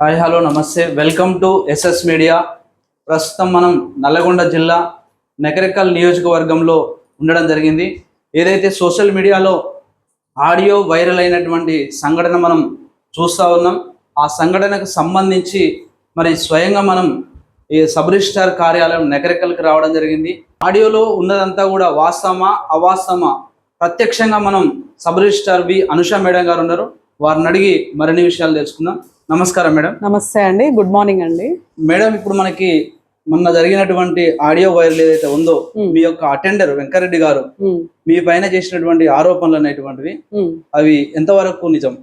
Hi hello నమస్తే. Welcome to SS media. ప్రస్తుతం మనం నల్లగొండ జిల్లా నకరికల్ నియోజకవర్గంలో ఉండడం జరిగింది. ఏదైతే సోషల్ మీడియాలో ఆడియో వైరల్ అయినటువంటి సంఘటన మనం చూస్తూ ఉన్నాం ఆ సంఘటనకు సంబంధించి మరి స్వయంగా మనం ఈ సబ్ రిజిస్టార్ కార్యాలయం నకరికల్కి రావడం జరిగింది. ఆడియోలో ఉన్నదంతా కూడా వాస్తవమా అవాస్తవమా? ప్రత్యక్షంగా మనం sub registrar B Anusha madam గారు ఉన్నారు. వారిని అడిగి మరిన్ని విషయాలు తెలుసుకుందాం. నమస్కారం మేడం. నమస్తే అండి. గుడ్ మార్నింగ్ అండి. మేడం ఇప్పుడు మనకి మొన్న జరిగినటువంటి ఆడియో వైరల్ ఏదైతే ఉందో. మీ యొక్క అటెండర్ వెంకరెడ్డి గారు మీ పైన చేసినటువంటి ఆరోపణలు అనేటువంటివి. అవి ఎంతవరకు నిజం?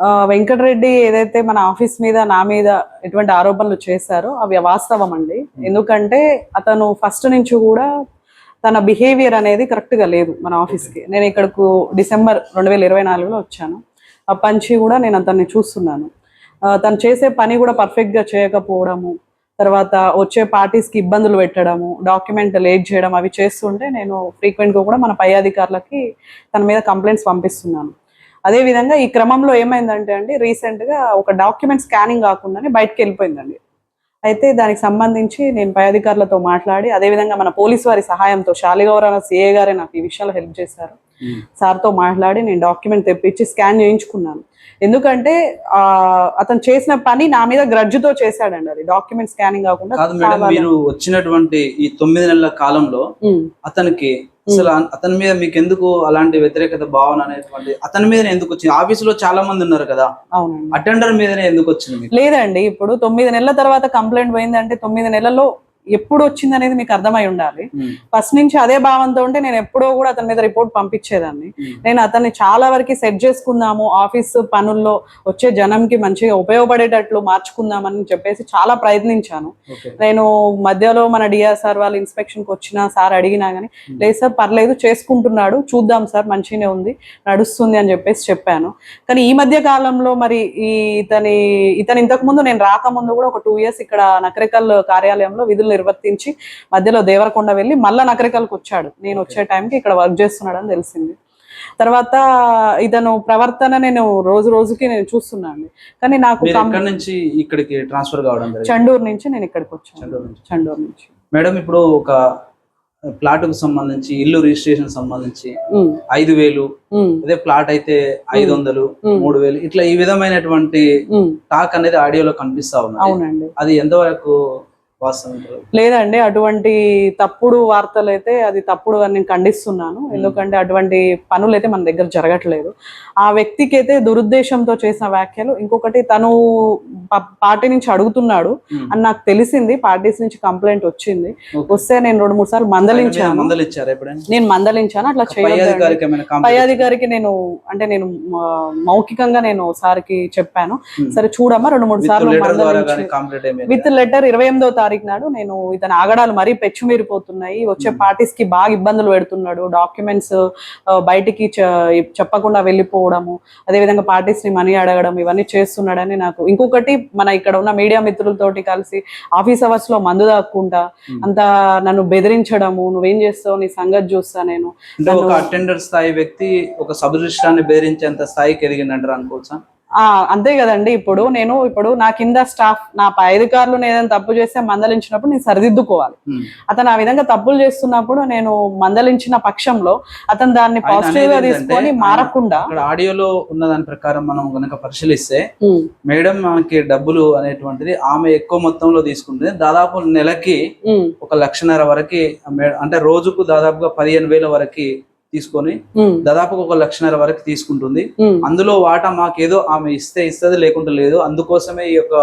ఆ, వెంకటరెడ్డి ఏదైతే మన ఆఫీస్ మీద నా మీద ఎటువంటి ఆరోపణలు చేశారో అవి వాస్తవం అండి. ఎందుకంటే అతను ఫస్ట్ నుంచి కూడా తన బిహేవియర్ అనేది కరెక్ట్గా లేదు మన ఆఫీస్కి నేను ఇక్కడకు డిసెంబర్ రెండు వేల ఇరవై నాలుగులో వచ్చాను. ఆ పంచి కూడా నేను అతన్ని చూస్తున్నాను. తను చేసే పని కూడా పర్ఫెక్ట్గా చేయకపోవడము తర్వాత వచ్చే పార్టీస్కి కి ఇబ్బందులు పెట్టడము డాక్యుమెంట్ లేట్ చేయడం అవి చేస్తుంటే నేను ఫ్రీక్వెంట్గా గా కూడా మన పై అధికారులకి తన మీద కంప్లైంట్స్ పంపిస్తున్నాను. అదే విధంగా ఈ క్రమంలో ఏమైందంటే అండి రీసెంట్గా గా ఒక డాక్యుమెంట్ స్కానింగ్ కాకుండానే బయటకు వెళ్ళిపోయిందండి. అయితే దానికి సంబంధించి నేను పై అధికారులతో మాట్లాడి అదేవిధంగా మన పోలీస్ వారి సహాయంతో శాలిగౌరాల సిఏ గారే నాకు ఈ విషయాలు హెల్ప్ చేశారు. సార్తో మాట్లాడి నేను డాక్యుమెంట్ తెప్పించి స్కాన్ చేయించుకున్నాను. ఎందుకంటే ఆ, అతను చేసిన పని నా మీద గ్రడ్జ్తో చేశాడండి అది. డాక్యుమెంట్ స్కానింగ్ కాకుండా. మీరు వచ్చినటువంటి ఈ తొమ్మిది నెలల కాలంలో ఉమ్. అతనికి అసలు అ- అతని మీద మీకు ఎందుకు అలాంటి వ్యతిరేకత భావన అనేటువంటి అతని మీద ఎందుకు వచ్చింది? ఆఫీసులో చాలా మంది ఉన్నారు కదా. అటెండర్ మీదనే ఎందుకు వచ్చింది లేదండి ఇప్పుడు తొమ్మిది నెలల తర్వాత కంప్లైంట్ పోయిందంటే తొమ్మిది నెలల్లో ఎప్పుడు వచ్చింది అనేది మీకు అర్థమై ఉండాలి. ఫస్ట్ నుంచి అదే భావంతో ఉంటే నేను ఎప్పుడో కూడా అతని మీద రిపోర్ట్ పంపించేదాన్ని. నేను అతన్ని చాలా వరకు సెట్ చేసుకుందాము ఆఫీస్ పనుల్లో వచ్చే జనంకి మంచిగా ఉపయోగపడేటట్లు మార్చుకుందామని చెప్పేసి చాలా ప్రయత్నించాను. నేను మధ్యలో మన డిఆర్ఆర్ వాళ్ళు ఇన్స్పెక్షన్కి వచ్చినా సార్ అడిగినా కానీ లేదు సార్ పర్లేదు చేసుకుంటున్నాడు చూద్దాం సార్ మంచిగానే ఉంది నడుస్తుంది అని చెప్పేసి చెప్పాను. కానీ ఈ మధ్య కాలంలో మరి ఈ ఇతని ఇతను ఇంతకు ముందు నేను రాకముందు కూడా ఒక టూ ఇయర్స్ ఇక్కడ నకరికల్ కార్యాలయంలో విధులు నిర్వర్తించి మధ్యలో దేవరకొండ వెళ్ళి మళ్ళా నకరికల్కి వచ్చాడు. నేను వచ్చే టైంకి ఇక్కడ వర్క్ చేస్తున్నాడని తెలిసింది. తర్వాత ఇతను ప్రవర్తన నేను రోజు రోజుకి నేను చూస్తున్నాను కానీ నాకు కం- నుంచి ఇక్కడికి ట్రాన్స్ఫర్ కావడం చండూరు నుంచి నేను ఇక్కడికి వచ్చాను. చండూరు నుంచి. మేడం ఇప్పుడు ఒక ప్లాట్కు సంబంధించి ఇల్లు రిజిస్ట్రేషన్ సంబంధించి ఐదు వేలు అదే ప్లాట్ అయితే ఐదు వందలు. మూడు వేలు ఇట్లా ఈ విధమైనటువంటి టాక్ అనేది ఆడియోలో కనిపిస్తా ఉంది అవునండి. అది ఎంతవరకు? లేదండి అటువంటి తప్పుడు వార్తలు అయితే అది తప్పుడు అని నేను ఖండిస్తున్నాను. ఎందుకంటే అటువంటి పనులు అయితే మన దగ్గర జరగట్లేదు. ఆ వ్యక్తికి అయితే దురుద్దేశంతో చేసిన వ్యాఖ్యలు ఇంకొకటి తను పార్టీ నుంచి అడుగుతున్నాడు. అని నాకు తెలిసింది పార్టీస్ నుంచి కంప్లైంట్ వచ్చింది. వస్తే నేను రెండు మూడు సార్లు మందలించాను. నేను మందలించాను అట్లా పై చేయొద్దండి. అధికారికి ఏమైనా పై అధికారికి నేను అంటే నేను మౌఖికంగా నేను సార్కి చెప్పాను. సరే చూడమ్మా రెండు మూడు సార్లు విత్ లెటర్ ఇరవై ఎనిమిదో తారీఖు నాడు నేను ఇతని ఆగడాలు మరీ పెచ్చుమీరిపోతున్నాయి వచ్చే. పార్టీస్కి బాగా ఇబ్బందులు పెడుతున్నాడు డాక్యుమెంట్స్ బయటికి చెప్పకుండా వెళ్ళిపోవడము అదేవిధంగా పార్టీస్ని మనీ అడగడం ఇవన్నీ చేస్తున్నాడని నాకు ఇంకొకటి మన ఇక్కడ ఉన్న మీడియా మిత్రులతోటి కలిసి ఆఫీస్ అవర్స్లో మందు దాక్కుంటా. అంతా నన్ను బెదిరించడము నువ్వేం చేస్తావు నీ సంగతి చూస్తా నేను అంటే ఒక అటెండర్ స్థాయి వ్యక్తి ఒక సబ్ రిజిస్ట్రాన్ని బెదిరించేంత స్థాయికి ఎదిగిందంటారు అనుకోవచ్చా అంతే కదండి. ఇప్పుడు నేను ఇప్పుడు నా కింద స్టాఫ్ నా పై అధికారులు నేను ఏదైనా తప్పు చేస్తే మందలించినప్పుడు నేను సరిదిద్దుకోవాలి. అతను ఆ విధంగా తప్పులు చేస్తున్నప్పుడు నేను మందలించిన పక్షంలో అతను దాన్ని పాజిటివ్గా తీసుకొని మారకుండా ఆడియోలో ఉన్న దాని ప్రకారం మనం గనక పరిశీలిస్తే మేడం మనకి డబ్బులు అనేటువంటిది ఆమె ఎక్కువ మొత్తంలో తీసుకుంటుంది. దాదాపు నెలకి ఒక లక్షన్నర వరకు అంటే రోజుకు దాదాపుగా పదిహేను వేల వరకు తీసుకొని దాదాపు ఒక లక్షన్నర వరకు తీసుకుంటుంది. అందులో వాటా మాకేదో ఆమె ఇస్తే ఇస్తుంది లేకుంటే లేదు. అందుకోసమే ఈ యొక్క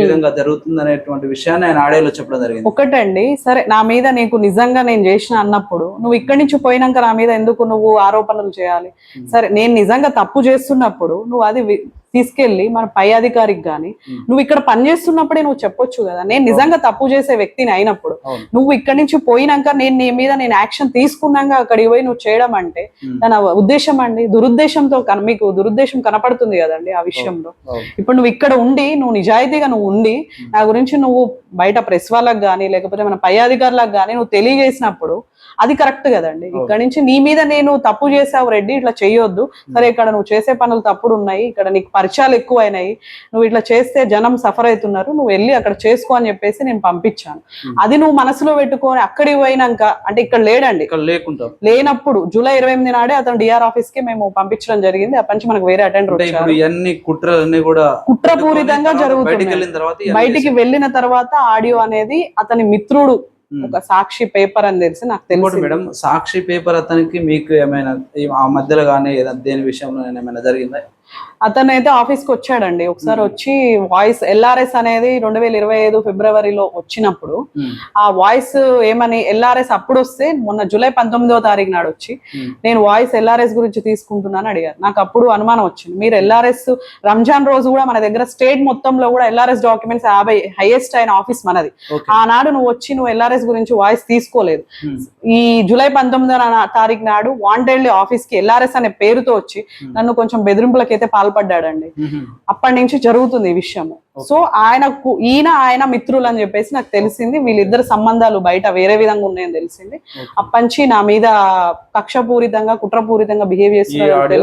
విధంగా జరుగుతుంది అనేటువంటి విషయాన్ని ఆయన ఆడియోలో చెప్పడం జరిగింది. ఒకటండి. సరే నా మీద నీకు నిజంగా నేను చేసిన అన్నప్పుడు నువ్వు ఇక్కడి నుంచి పోయినాక నా మీద ఎందుకు నువ్వు ఆరోపణలు చేయాలి. సరే నేను నిజంగా తప్పు చేస్తున్నప్పుడు నువ్వు అది తీసుకెళ్ళి మన పై అధికారికి గాని. నువ్వు ఇక్కడ పని చేస్తున్నప్పుడే నువ్వు చెప్పొచ్చు కదా నేను నిజంగా తప్పు చేసే వ్యక్తిని అయినప్పుడు. నువ్వు ఇక్కడి నుంచి పోయినాక నేను నీ మీద నేను యాక్షన్ తీసుకున్నాక అక్కడికి పోయి నువ్వు చేయడం అంటే. దాని ఉద్దేశం అండి దురుద్దేశంతో మీకు దురుద్దేశం కనపడుతుంది కదండి ఆ విషయంలో. ఇప్పుడు నువ్వు ఇక్కడ ఉండి నువ్వు నిజాయితీగా నువ్వు ఉండి నా గురించి నువ్వు బయట ప్రెస్ వాళ్ళకి కానీ లేకపోతే మన పై అధికారులకు కానీ నువ్వు తెలియజేసినప్పుడు అది కరెక్ట్ కదండి. ఇక్కడ నుంచి నీ మీద నేను తప్పు చేసావు రెడ్డి ఇట్లా చేయొద్దు. సరే ఇక్కడ నువ్వు చేసే పనులు తప్పుడు ఉన్నాయి ఇక్కడ నీకు పరిచయాలు ఎక్కువైనాయి నువ్వు ఇట్లా చేస్తే జనం సఫర్ అవుతున్నారు నువ్వు వెళ్ళి అక్కడ చేసుకో అని చెప్పేసి నేను పంపించాను. అది నువ్వు మనసులో పెట్టుకొని అక్కడికి పోయినాక అంటే ఇక్కడ లేడండి. ఇక్కడ లేకుంటాం. లేనప్పుడు జూలై ఇరవై ఎనిమిది నాడే అతను డిఆర్ ఆఫీస్కి మేము పంపించడం జరిగింది. అప్పటి నుంచి మనకు వేరే అటెండర్ అంటే ఇప్పుడు వచ్చారు. ఇవన్నీ కుట్రలన్నీ కూడా కుట్రపూరితంగా జరుగుతుంది బయటికి వెళ్ళిన తర్వాత ఆడియో అనేది అతని మిత్రుడు. ఒక సాక్షి పేపర్ అని తెలిసి నాకు తెలిసి మేడం సాక్షి పేపర్ అతనికి మీకు ఏమైనా ఆ మధ్యలో కానీ ఏదైనా దేని విషయంలో ఏమైనా జరిగిందా? అతను అయితే ఆఫీస్కి వచ్చాడండి. ఒకసారి వచ్చి వాయిస్ ఎల్ఆర్ఎస్ అనేది రెండు వేల ఇరవై ఐదు ఫిబ్రవరిలో వచ్చినప్పుడు. ఆ వాయిస్ ఏమని ఎల్ఆర్ఎస్ అప్పుడు వస్తే మొన్న జూలై పంతొమ్మిదవ తారీఖు నాడు వచ్చి. నేను వాయిస్ ఎల్ఆర్ఎస్ గురించి తీసుకుంటున్నాను అడిగారు. నాకు అప్పుడు అనుమానం వచ్చింది. మీరు ఎల్ఆర్ఎస్ రంజాన్ రోజు కూడా మన దగ్గర స్టేట్ మొత్తంలో కూడా ఎల్ఆర్ఎస్ డాక్యుమెంట్స్ యాభై హైయెస్ట్ అయిన ఆఫీస్ మనది. ఆనాడు నువ్వు వచ్చి నువ్వు ఎల్ఆర్ఎస్ గురించి వాయిస్ తీసుకోలేదు. ఈ జూలై పంతొమ్మిదో తారీఖు నాడు వాంటెడ్లీ ఆఫీస్కి ఎల్ఆర్ఎస్ అనే పేరుతో వచ్చి నన్ను కొంచెం బెదిరింపులకైతే పాల్పడ్డాడండి. అప్పటి నుంచి జరుగుతుంది ఈ విషయము. సో ఆయనకు ఈయన ఆయన మిత్రులు అని చెప్పేసి నాకు తెలిసింది. వీళ్ళిద్దరు సంబంధాలు బయట వేరే విధంగా ఉన్నాయని తెలిసింది. అప్పటి నుంచి నా మీద కక్షపూరితంగా కుట్రపూరితంగా బిహేవ్ చేస్తున్నారు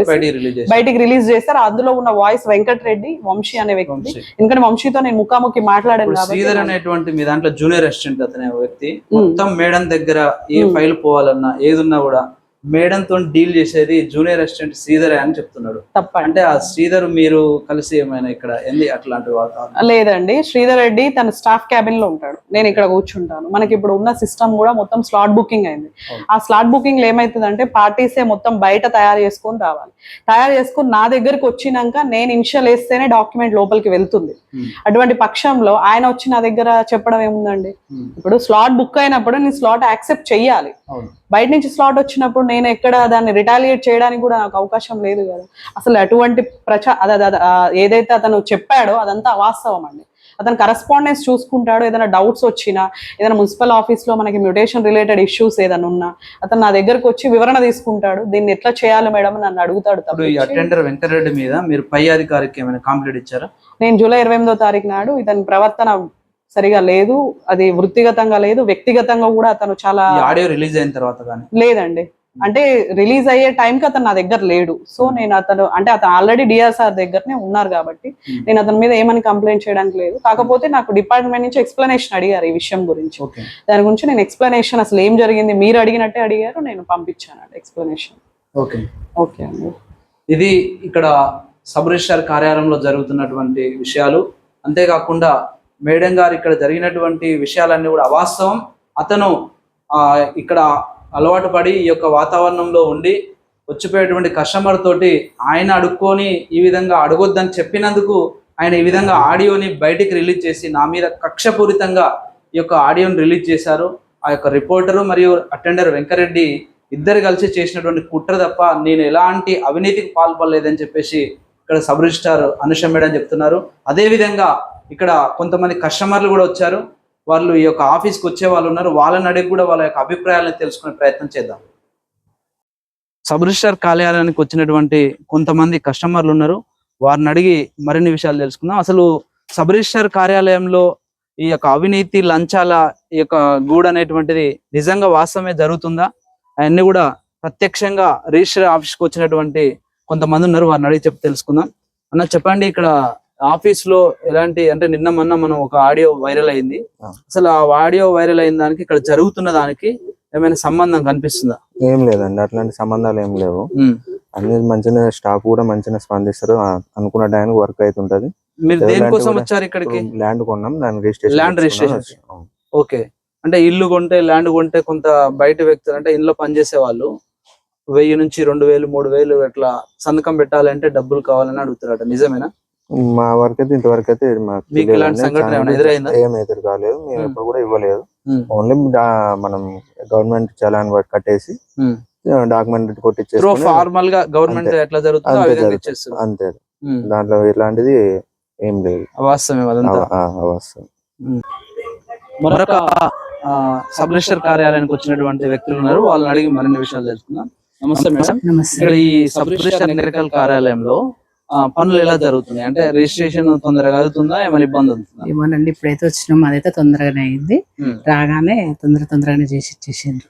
బయటికి రిలీజ్ చేస్తారు అందులో ఉన్న వాయిస్ వెంకట్ రెడ్డి వంశీ అనే వ్యక్తి. ఎందుకంటే వంశీతో నేను ముఖాముఖి మాట్లాడాను శ్రీధర్ అనేటువంటి మీ దాంట్లో జూనియర్ అసిస్టెంట్ అతనే వ్యక్తి. మొత్తం మేడం దగ్గర ఏ ఫైల్ పోవాలన్నా ఏదున్నా కూడా మేడం తో డీల్ చేసేది జూనియర్ అసిస్టెంట్ శ్రీధరే అని చెప్తున్నాడు. అంటే ఆ శ్రీధర్ మీరు కలిసి ఏమైనా ఇక్కడ ఎందు అట్లాంటి వాతావరణం? లేదండి. శ్రీధర్ రెడ్డి తన స్టాఫ్ క్యాబిన్లో ఉంటాడు. నేను ఇక్కడ కూర్చుంటాను. మనకి ఇప్పుడు ఉన్న సిస్టమ్ కూడా మొత్తం స్లాట్ బుకింగ్ అయింది. ఆ స్లాట్ బుకింగ్ ఏమైతుందంటే పార్టీసే మొత్తం బయట తయారు చేసుకొని రావాలి. తయారు చేసుకొని నా దగ్గరికి వచ్చినాక నేను ఇనిషియల్ వేస్తేనే డాక్యుమెంట్ లోపలికి వెళ్తుంది. అటువంటి పక్షంలో ఆయన వచ్చి నా దగ్గర చెప్పడం ఏముందండి. ఇప్పుడు స్లాట్ బుక్ అయినప్పుడు నేను స్లాట్ యాక్సెప్ట్ చెయ్యాలి. బయట నుంచి స్లాట్ వచ్చినప్పుడు నేను ఎక్కడ దాన్ని రిటాలియేట్ చేయడానికి కూడా నాకు అవకాశం లేదు కదా. అసలు అటువంటి ప్రచా ఏదైతే అతను చెప్పాడో అదంతా అవాస్తవం అండి. అతను కరస్పాండెన్స్ చూసుకుంటాడు ఏదైనా డౌట్స్ వచ్చినా ఏదైనా మున్సిపల్ ఆఫీస్లో మనకి మ్యూటేషన్ రిలేటెడ్ ఇష్యూస్ ఏదైనా ఉన్నా అతను నా దగ్గరకు వచ్చి వివరణ తీసుకుంటాడు దీన్ని ఎట్లా చేయాలి మేడం అని నన్ను అడుగుతాడు అటెండర్ వెంకటరెడ్డి మీద మీరు పై అధికారికి ఏమైనా కంప్లీట్ ఇచ్చారా? నేను జూలై ఇరవై ఎనిమిదో తారీఖు నాడు ఇతని ప్రవర్తన సరిగా లేదు అది వృత్తిగతంగా లేదు వ్యక్తిగతంగా కూడా అతను చాలా ఆడియో రిలీజ్ అయిన తర్వాత కానీ? లేదండి. అంటే రిలీజ్ అయ్యే టైంకి అతను నా దగ్గర లేడు. సో నేను అతను అంటే అతను ఆల్రెడీ డిఆర్ఆర్ దగ్గరనే ఉన్నారు కాబట్టి. నేను అతని మీద ఏమని కంప్లైంట్ చేయడానికి లేదు. కాకపోతే నాకు డిపార్ట్మెంట్ నుంచి ఎక్స్ప్లెనేషన్ అడిగారు ఈ విషయం గురించి. దాని గురించి నేను ఎక్స్ప్లెనేషన్ అసలు ఏం జరిగింది మీరు అడిగినట్టే అడిగారు నేను పంపించాను ఎక్స్ప్లెనేషన్. ఓకే. ఓకే అండి. ఇది ఇక్కడ సబ్ కార్యాలయంలో జరుగుతున్నటువంటి విషయాలు. అంతేకాకుండా మేడం గారు ఇక్కడ జరిగినటువంటి విషయాలన్నీ కూడా అవాస్తవం. అతను ఇక్కడ అలవాటు పడి ఈ యొక్క వాతావరణంలో ఉండి వచ్చిపోయేటువంటి కస్టమర్ తోటి ఆయన అడుక్కొని ఈ విధంగా అడగొద్దని చెప్పినందుకు ఆయన ఈ విధంగా ఆడియోని బయటికి రిలీజ్ చేసి నా మీద కక్షపూరితంగా ఈ యొక్క ఆడియోని రిలీజ్ చేశారు. ఆ యొక్క రిపోర్టరు మరియు అటెండర్ వెంకరెడ్డి ఇద్దరు కలిసి చేసినటువంటి కుట్ర తప్ప నేను ఎలాంటి అవినీతికి పాల్పడలేదని చెప్పేసి ఇక్కడ సబ్ రిజిస్టార్ అనుష మేడం చెప్తున్నారు. అదేవిధంగా ఇక్కడ కొంతమంది కస్టమర్లు కూడా వచ్చారు. వాళ్ళు ఈ యొక్క ఆఫీస్కి వచ్చే వాళ్ళు ఉన్నారు. వాళ్ళని అడిగి కూడా వాళ్ళ యొక్క అభిప్రాయాలను తెలుసుకునే ప్రయత్నం చేద్దాం. సబ్ రిజిస్టార్ కార్యాలయానికి వచ్చినటువంటి కొంతమంది కస్టమర్లు ఉన్నారు. వారిని అడిగి మరిన్ని విషయాలు తెలుసుకుందాం. అసలు సబ్ రిజిస్టార్ కార్యాలయంలో ఈ యొక్క అవినీతి లంచాల ఈ యొక్క గూడు అనేటువంటిది నిజంగా వాస్తవమే జరుగుతుందా? అవన్నీ కూడా ప్రత్యక్షంగా రిజిస్టర్ ఆఫీస్కి వచ్చినటువంటి కొంతమంది ఉన్నారు వారిని అడిగి చెప్పి తెలుసుకుందాం. అన్న చెప్పండి ఇక్కడ ఆఫీస్లో ఎలాంటి అంటే నిన్న మొన్న మనం ఒక ఆడియో వైరల్ అయింది. అసలు ఆ ఆడియో వైరల్ అయిన దానికి ఇక్కడ జరుగుతున్న దానికి ఏమైనా సంబంధం కనిపిస్తుందా? ఏం లేదండి అట్లాంటి సంబంధాలు ఏం లేవు. అన్ని మంచిగా స్టాఫ్ కూడా మంచిగా స్పందిస్తారు. అనుకున్న టైంకి వర్క్ అవుతుంటది. మీరు దేనికోసం వచ్చారు ఇక్కడికి? ల్యాండ్ కొన్నాం దాని రిజిస్ట్రేషన్ registration. అవును. ఓకే. అంటే ఇల్లు కొంటే ల్యాండ్ కొంటే కొంత బయట వ్యక్తులు అంటే ఇంట్లో పనిచేసే వాళ్ళు వెయ్యి నుంచి రెండు వేలు మూడు వేలు ఇట్లా సంతకం పెట్టాలంటే డబ్బులు కావాలని అడుగుతారట నిజమేనా? మా వరకు అయితే ఇంతవరకు అయితే మాకు ఇలాంటి. సంఘటన ఏమైనా ఎదురైందా? ఏం ఎదురు కాలేదు. మేము Hmm. ఎప్పుడు కూడా ఇవ్వలేదు. Hmm. ఓన్లీ మనం గవర్నమెంట్ చలాన్ వర్క్ కట్టేసి డాక్యుమెంట్ త్రూ కొట్టించేసి ఫార్మల్గా గవర్నమెంట్. ఎట్లా జరుగుతుందో అంతే ఉమ్. దాంట్లో ఇలాంటిది ఏం లేదు. వాస్తవమే అదంతా అవ- ఆ, అవస్థ మరొక సబ్ కార్యాలయానికి వచ్చినటువంటి వ్యక్తులు ఉన్నారు. వాళ్ళని అడిగి మరిన్ని విషయాలు తెలుసుకుందాం. నమస్తే మేడం. ఇక్కడ ఈ సబ్ రిజిస్టర్ ఎన్నికల కార్యాలయంలో పనులు ఎలా జరుగుతున్నాయి? అంటే రిజిస్ట్రేషన్ తొందరగా అవుతుందా ఏమైనా ఇబ్బంది అవుతుందా ఏమోనండి ఇప్పుడైతే వచ్చినాం అదైతే తొందరగానే అయింది. రాగానే తొందర తొందరగానే చేసి ఇచ్చేసిండ్రు.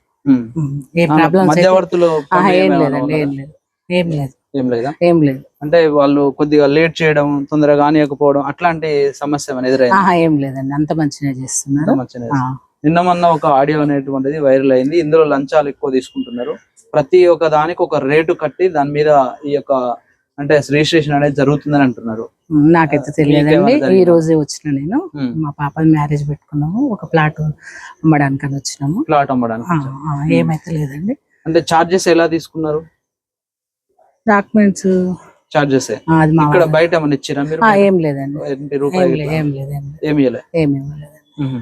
ఏ ఆ, ప్రాబ్లమ్స్ మధ్యవర్తులు ఏం లేదండి? ఏం లేదు. ఏం లేదు. ఏం లేదా? ఏం లేదు. అంటే వాళ్ళు కొద్దిగా లేట్ చేయడం తొందరగా కానియకపోవడం అట్లాంటి సమస్య ఏమైనా ఎదురైంది? ఆహా ఏం లేదండి అంత మంచిగా చేస్తున్నారు. మంచిగా నిన్న మొన్న ఒక ఆడియో అనేటువంటిది వైరల్ అయింది. ఇందులో లంచాలు ఎక్కువ తీసుకుంటున్నారు. ప్రతి ఒక్క దానికి ఒక రేటు కట్టి దాని మీద ఈ యొక్క అంటే రిజిస్ట్రేషన్ అనేది జరుగుతుందని అంటున్నారు. నాకైతే తెలియదండి. ఈ? రోజే వచ్చిన నేను. మా పాప మ్యారేజ్ పెట్టుకున్నాము. ఒక ప్లాట్ అమ్మడానికి వచ్చినాము. ప్లాట్ అమ్మడానికి ఏమైతే లేదండి. అంటే చార్జెస్ ఎలా తీసుకున్నారు? డాక్యుమెంట్స్ చార్జెస్ ఇక్కడ బయట ఏమైనా ఇచ్చిరా మీరు? ఏం లేదండి. ఏం రూపాయలు లేదు ఏం లేదు ఏం లేదు ఏమి మ్మ్.